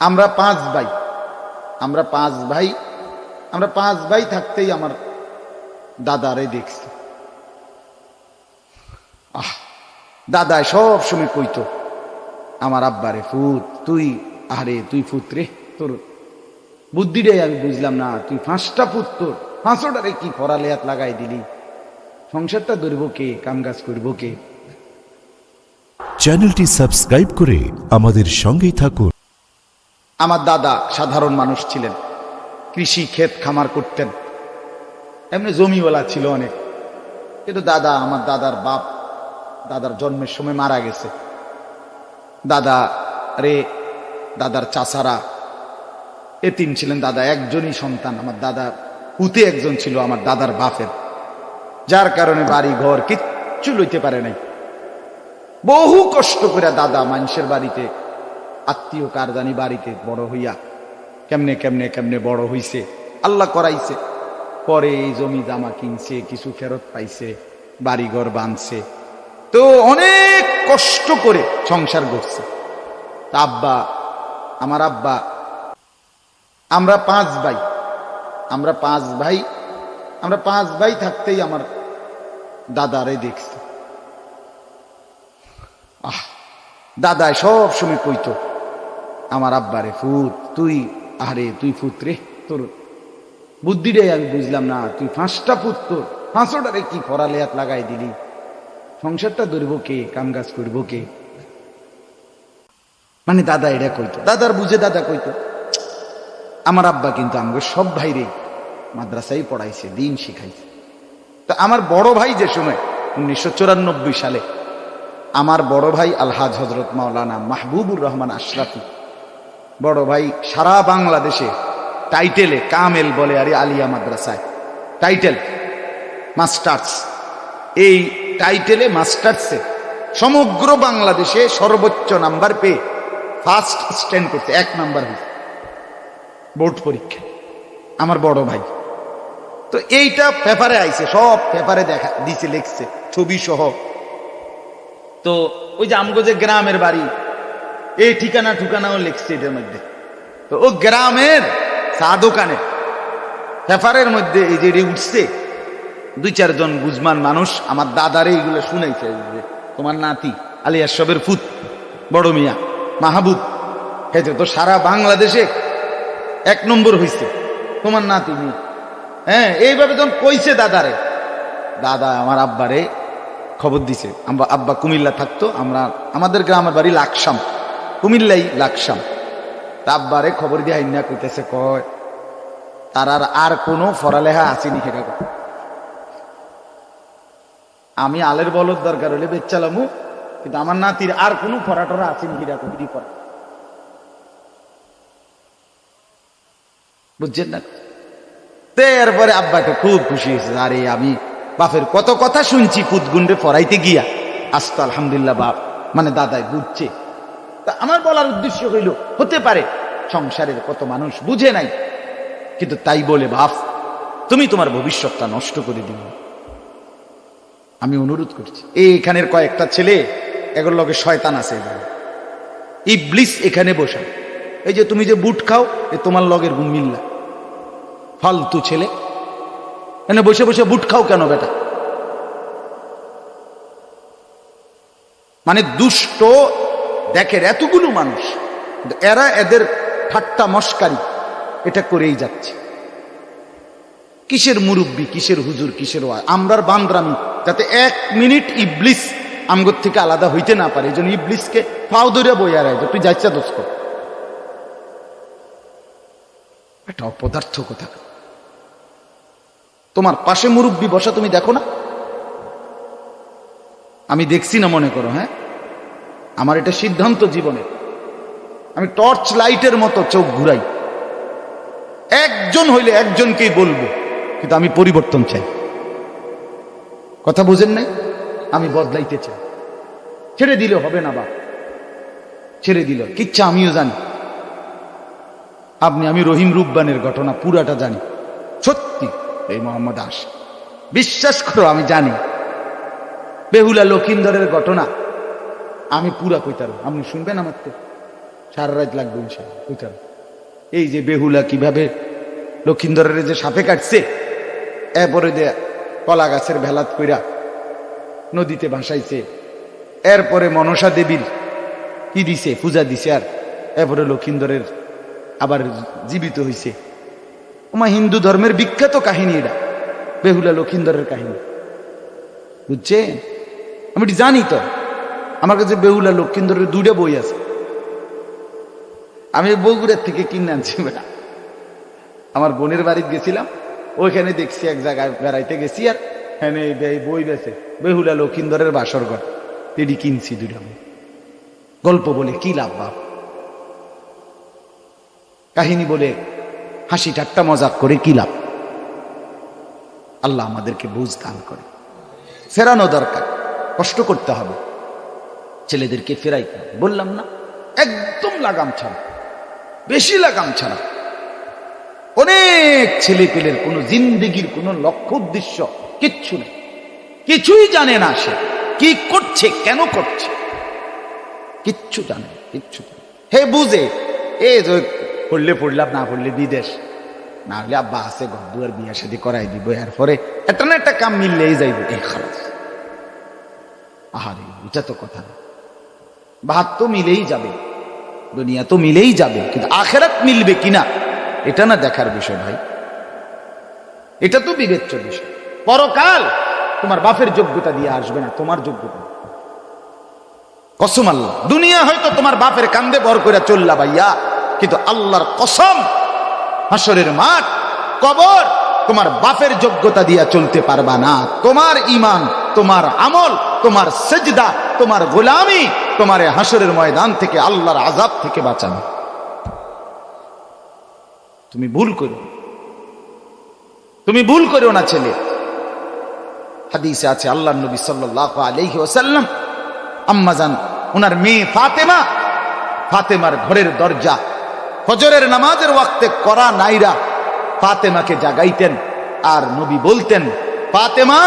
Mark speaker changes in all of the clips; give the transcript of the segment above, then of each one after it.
Speaker 1: আমরা পাঁচ ভাই। আমরা পাঁচ ভাই, আমরা পাঁচ ভাই থাকতেই আমার দাদারে দেখছি। আহ, দাদা সব সময় কইতো, আমার আব্বারে ফুত, তুই আরে তুই ফুত রে, তোর বুদ্ধিটাই আমি বুঝলাম না, তুই পাঁচটা ফুত তোর, পাঁচটারে কি পড়ালে হাত লাগাই দিলি? সংসারটা ধরবো কে কাম কাজ করব কে?
Speaker 2: চ্যানেলটি সাবস্ক্রাইব করে আমাদের সঙ্গেই থাকুন।
Speaker 1: আমার দাদা সাধারণ মানুষ ছিলেন, কৃষি ক্ষেত খামার করতেন। এমনি জমিওয়ালা ছিল অনেক। কিন্তু দাদা, আমার দাদার বাপ, দাদার জন্মের সময় মারা গেছে। দাদা রে, দাদার চাচারা, এতিম ছিলেন দাদা, একজনই সন্তান। আমার দাদা পুতে একজন ছিল আমার দাদার বাপের। যার কারণে বাড়ি ঘর কিচ্ছু লইতে পারে নাই। বহু কষ্ট করে দাদা মানুষের বাড়িতে আত্মীয় কারদানি বাড়িতে বড় হইয়া কেমনে কেমনে কেমনে বড় হইছে? আল্লাহ করাইছে। পরে এই জমি জামা কিনছে, কিছু ফেরত পাইছে, বাড়িঘর বাঁধছে। তো অনেক কষ্ট করে সংসার করছে তা আব্বা, আমার আব্বা, আমরা পাঁচ ভাই। আমরা পাঁচ ভাই, আমরা পাঁচ ভাই থাকতেই আমার দাদারে দেখছি। আহ দাদা সব সময় কইতো আমার আব্বারে ফুত, তুই আরে তুই ফুত রে, তোর বুদ্ধিটাই আমি বুঝলাম না, তুই পাঁচটা ফুত তোর, পাঁচটারে কি পড়ালে হাত লাগাই দিলি? সংসারটা ধরবো কে কাম কাজ করব কে? মানে দাদা এটা কইতো, দাদার বুঝে দাদা কইতো, আমার আব্বা কিন্তু আমাকে সব ভাইরে মাদ্রাসায় পড়াইছে, দিন শিখাইছে। তো আমার বড় ভাই যে সময়, উনিশশো চুরানব্বই সালে, আমার বড় ভাই আলহাজ হজরত মাওলানা মাহবুবুর রহমান আশরাফি বড় ভাই, সারা বাংলাদেশে টাইটেলে কামেল বলে আরে আলিয়া মাদ্রাসায়। Title, masters. এই টাইটেলে মাস্টার্সে সমগ্র বাংলাদেশে সর্বোচ্চ নাম্বার পেয়ে ফার্স্ট স্ট্যান্ড করতে এক নাম্বার হয়েছে। বোর্ড পরীক্ষা, আমার বড় ভাই। তো এইটা পেপারে আইছে, সব পেপারে দেখা, দিছে, লিখছে ছবি সহ তো ওই যে আমগো যে গ্রামের বাড়ি এই ঠিকানা ঠিকানাও লিখছে এটার মধ্যে। তো ও গ্রামের চা দোকানে পেপারের মধ্যে এই যে উঠছে, দুই চারজন বুঝমান মানুষ, আমার দাদারে এইগুলো শুনাইছে যে তোমার নাতি আলিয়া সবের ফুত, বড় মিয়া, মাহবুব হেতে তো সারা বাংলাদেশে এক নম্বর হইছে, তোমার নাতি মিয়া। হ্যাঁ এইভাবে যখন কইছে দাদারে, দাদা আমার আব্বারে খবর দিছে আমরা আব্বা কুমিল্লা থাকতো, আমরা, আমাদের গ্রামের বাড়ি লাকসাম। কুমিল্লাই লাকসাম। তা আব্বারে খবর দিয়ে আইনা কইতেছে, কয় তার আর আর কোনো পড়ালেখা আসেনি সেটা আমি আলের বলদ দরকার হলে বেচালামু কিন্তু আমার নাতির আর কোনো পড়াটরা আসেনি হিরা কবিরি পড়া বুঝছেন না? তো এরপরে আব্বাকে খুব খুশি হয়েছে আরে আমি বাপের কত কথা শুনছি পুতগুন্ডে ফরাইতে গিয়া। আসতো আলহামদুলিল্লাহ বাপ মানে দাদাই বুঝছে। তা আমার বলার উদ্দেশ্য হইল, হতে পারে সংসারের কত মানুষ বুঝে নাই, কিন্তু তাই বলে বাপ তুমি তোমার ভবিষ্যৎটা নষ্ট করে দিও আমি অনুরোধ করছি এই এখানের কয়েকটা ছেলে এগুলোর লগে শয়তান আছে ইবলিস এখানে বসা। এই যে তুমি যে বুট খাও, এ তোমার লগের মিল্লা ফালতু ছেলে। এনে বসে বসে বুট খাও কেন বেটা? মানে দুষ্ট দেখের এতগুলো মানুষ, এরা এদের ঠাট্টা মস্কারি, এটা করেই যাচ্ছে। কিসের মুরব্বী, কিসের হুজুর, কিসের আমরার বান্দ্রামি, যাতে এক মিনিট ইবলিস আমগর থেকে আলাদা হইতে না পারে এই জন্য ইবলিসকে পাও ধরে বইয়া রায় তুই যাচ্ছা দোষ কর। এটা অপদার্থ কথা তোমার পাশে মুরব্বী বসা তুমি দেখো না? আমি দেখছি না মনে করো হ্যাঁ? আমার এটা সিদ্ধান্ত জীবনে আমি টর্চ লাইটের মতো চোখ ঘুরাই। একজন হইলে একজনকেই বলব, কিন্তু আমি পরিবর্তন চাই। কথা বুঝেন নাই? আমি বদলাইতে চাই। ছেড়ে দিলে হবে না বা। ছেড়ে দিল। কিচ্ছা আমিও জানি। আপনি, আমি রহিম রুব্বানের ঘটনা পুরাটা জানি। সত্যি, এই মোহাম্মদ আস বিশ্বাস করো, আমি জানি। বেহুলা লক্ষিন্দরের ঘটনা আমি পুরা কইতার, আপনি শুনবেন আমার তো সারা রাত লাগবে বুঝলাম এই যে বেহুলা কীভাবে লক্ষিন্দরের যে সাপে কাটছে, এরপরে যে কলা গাছের ভেলাত কইরা নদীতে ভাসাইছে, এরপরে মনসা দেবীর কি দিছে, পূজা দিছে আর, এরপরে লক্ষিন্দরের আবার জীবিত হইছে। আমার হিন্দু ধর্মের বিখ্যাত কাহিনী এটা, বেহুলা লক্ষিন্দরের কাহিনী। বুঝছে আমি জানি তো। আমার কাছে বেহুলা লক্ষিন্দরের দুইটা বই আছে। আমি বগুড়ার থেকে কিনে আনছি আমার বোনের বাড়িতে গেছিলাম, ওইখানে দেখছি এক জায়গায় বেড়াইতে গেছি, আর হ্যাঁ বই বেছে। বেহুলা লক্ষিন্দরের বাসর ঘর। এটি কিনছি দুইটা গল্প বলে কি লাভ, বাপ? কাহিনী বলে হাসি ঠাট্টা মজাক করে কি লাভ? আল্লাহ আমাদেরকে বুঝ দান করে। ফেরানো দরকার, কষ্ট করতে হবে। ছেলেদেরকে ফেরাইতে বললাম, না, একদম লাগাম ছাড়া, বেশি লাগাম ছাড়া। অনেক ছেলে পেলের কোনো জিন্দিগির কোনো লক্ষ্য উদ্দেশ্য কিচ্ছু নেই। কিছুই জানে না সে, কি করছে, কেন করছে। কিচ্ছু জানে কিচ্ছু হে বুঝে, এ পড়লে পড়লাম, না পড়লে বিদেশ। না হলে আব্বা আছে গদ্দুয়ার বিয়া শাদি করাই দিব, এরপরে একটা না একটা কাম মিললেই যাইব, এই খালাস। আহারে, এটা তো কথা না। ভাত তো মিলেই যাবে, দুনিয়া তো মিলেই যাবে, কিন্তু আখেরাত মিলবে কিনা এটা না দেখার বিষয় ভাই। এটা তো বিবেচ্য বিষয়। পরকাল তোমার বাপের যোগ্যতা দিয়ে আসবে না, তোমার যোগ্যতা। কসম আল্লাহ, দুনিয়া হয়তো তোমার বাপের কান্দে বর করে চললা ভাইয়া, কিন্তু আল্লাহর কসম, হাসরের মাঠ, কবর, তোমার বাপের যোগ্যতা দিয়া চলতে পারবা না। তোমার ইমান তোমার আমল, তোমার সেজদা, তোমার গোলামি তোমার হাসরের ময়দান থেকে আল্লাহর আজাব থেকে বাঁচাবে তুমি ভুল করো তুমি ভুল করো না ছেলে। হাদিসে আছে, আল্লাহ নবী সাল্লাহ আলহি ওসাল্লাম আম্মাজান ওনার মেয়ে ফাতেমা, ফাতেমার ঘরের দরজা, ফজরের নামাজের ওয়াক্তে করা নাইরা ফাতেমাকে জাগাইতেন আর নবী বলতেন, ফাতেমা,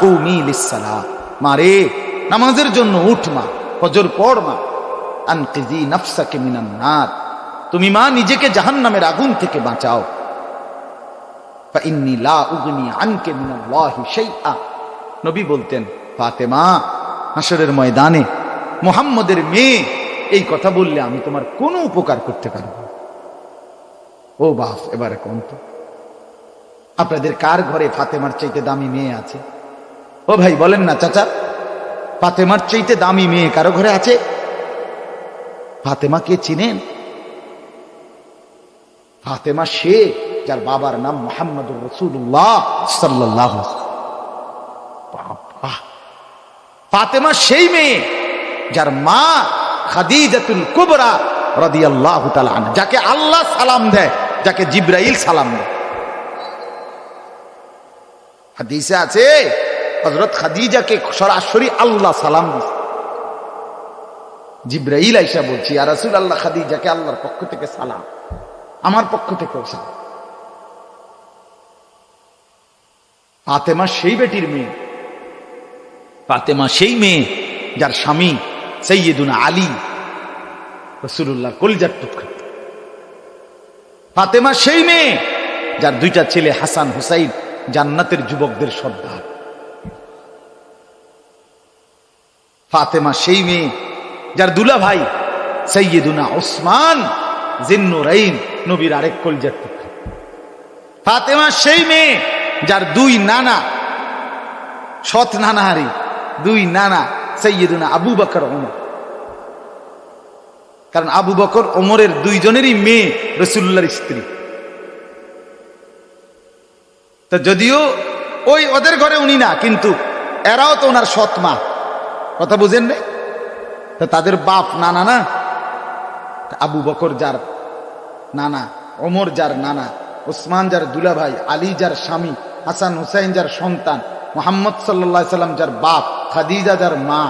Speaker 1: কুমি লিসালা মারে নামাজের জন্য উঠ মা। ফজর পর মা আনকিজি নাফসাকে মিনান নার, তুমি মা নিজেকে জাহান নামের আগুন থেকে বাঁচাও। ইন্নি লা উগনি আনকে মিনাল্লাহি শাইআ। নবী বলতেন, ফাতেমা হাসরের ময়দানে মোহাম্মদের মেয়ে, এই কথা বললে আমি তোমার কোনো উপকার করতে পারব ও বাপ, এবারে কোন তো? আপনাদের কার ঘরে ফাতেমার চাইতে দামি মেয়ে আছে? ও ভাই, বলেন না, চাচা। ফাতেমার চাইতে দামি মেয়ে কারও ঘরে আছে? ফাতেমা কে চিনেন? ফাতেমা সে যার বাবার নাম মোহাম্মদুর রসুল্লাহ সাল্লাহ ফাতেমা সেই মেয়ে যার মা খাদিজাতুল কুবরা তাআলা আনহা, যাকে আল্লাহ সালাম দেয়, যাকে জিব্রাইল সালাম দেয়। হাদিসে আছে হযরত খাদিজাকে সরাসরি আল্লাহ সালাম দিছে। জিব্রাইল আইসা বলছি আর রাসূল আল্লাহ খাদিজাকে আল্লাহর পক্ষ থেকে সালাম। আমার পক্ষ থেকেও সালাম। ফাতেমা সেই বেটির মেয়ে। ফাতেমা সেই মেয়ে যার স্বামী সৈয়দুনা আলী রসুল্লাহ কলিজার টুকরা ফাতেমা সেই মেয়ে যার দুইটা ছেলে হাসান হুসাইন জান্নাতের যুবকদের সর্দার। ফাতেমা সেই মেয়ে যার দুলা ভাই সৈয়দুনা ওসমান জিন্নুরাইন নবীর আরেক কলিজার টুকরা। ফাতেমা সেই মেয়ে যার দুই নানা, সৎ নানাহারি, দুই নানা সৈয়দুনা আবু বকর ওমর। কারণ আবু বকর ওমরের দুইজনেরই মেয়ে রসুল্লাহর স্ত্রী। তা যদিও ওই ওদের ঘরে উনি না, কিন্তু এরাও তো ওনার সৎ মা। কথা বুঝেন নে তো তাদের বাপ নানা না? আবু বকর যার নানা, ওমর যার নানা, ওসমান যার দুলাভাই, আলী যার স্বামী, হাসান হুসাইন যার সন্তান, মোহাম্মদ সাল্লা সাল্লাম যার বাপ, খাদিজা যার মা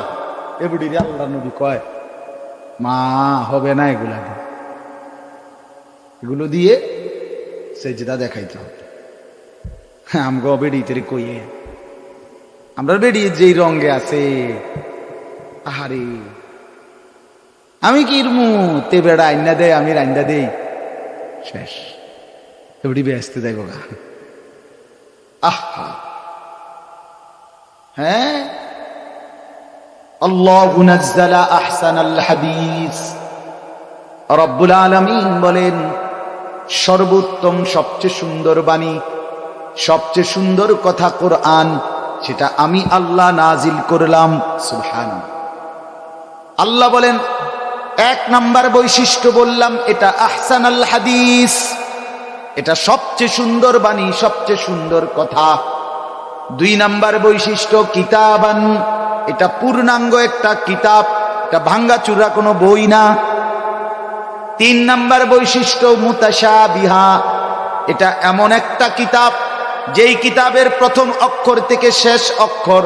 Speaker 1: এবুড়ি আল্লাহ নবী কয়, মা হবে না এগুলা দিয়ে। এগুলো দিয়ে সে সেজদা দেখাইতে হবে। আমগো বেড়িতে কইয়ে। আমরা বেড়িয়ে যেই রঙে আছে আহারে। আমি কি ইরমু? তে বেড়া আইনা দে, আমি রাইন্দা দেই। শেষ। এবারে ব্যস্ত দেখো গা আহা। হ্যাঁ? আল্লাহ নাজ্জালা আহসানাল হাদিস। রব্বুল আলামিন বলেন, সর্বোত্তম, সবচেয়ে সুন্দর বাণী, সবচেয়ে সুন্দর কথা কোরআন, সেটা আমি আল্লাহ নাজিল করলাম সুবহান আল্লাহ বলেন, এক নাম্বার বৈশিষ্ট্য বললাম, এটা আহসান আল হাদিস। এটা সবচেয়ে সুন্দর বাণী, সবচেয়ে সুন্দর কথা। দুই নাম্বার বৈশিষ্ট্য, কিতাবান। এটা পূর্ণাঙ্গ একটা কিতাব, এটা ভাঙ্গা চূড়া কোনো বই না। তিন নাম্বার বৈশিষ্ট্য মুতাশা বিহা এটা এমন একটা কিতাব, যেই কিতাবের প্রথম অক্ষর থেকে শেষ অক্ষর,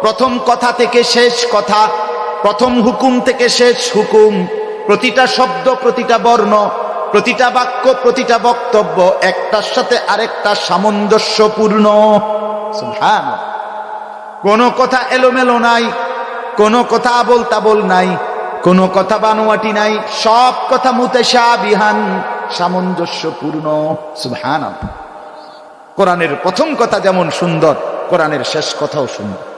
Speaker 1: প্রথম কথা থেকে শেষ কথা প্রথম হুকুম থেকে শেষ হুকুম। প্রতিটা শব্দ, প্রতিটা বর্ণ, প্রতিটা বাক্য, প্রতিটা বক্তব্য একটার সাথে আরেকটা সামঞ্জস্যপূর্ণ। সুবহানাল্লাহ। কোনো কথা এলোমেলো নাই, কোনো কথা আবল তাবল নাই, কোনো কথা বানোয়াটি নাই, সব কথা মুতেশা বিহান সামঞ্জস্যপূর্ণ। সুবহান কোরআনের প্রথম কথা যেমন সুন্দর, কোরআনের শেষ কথাও সুন্দর।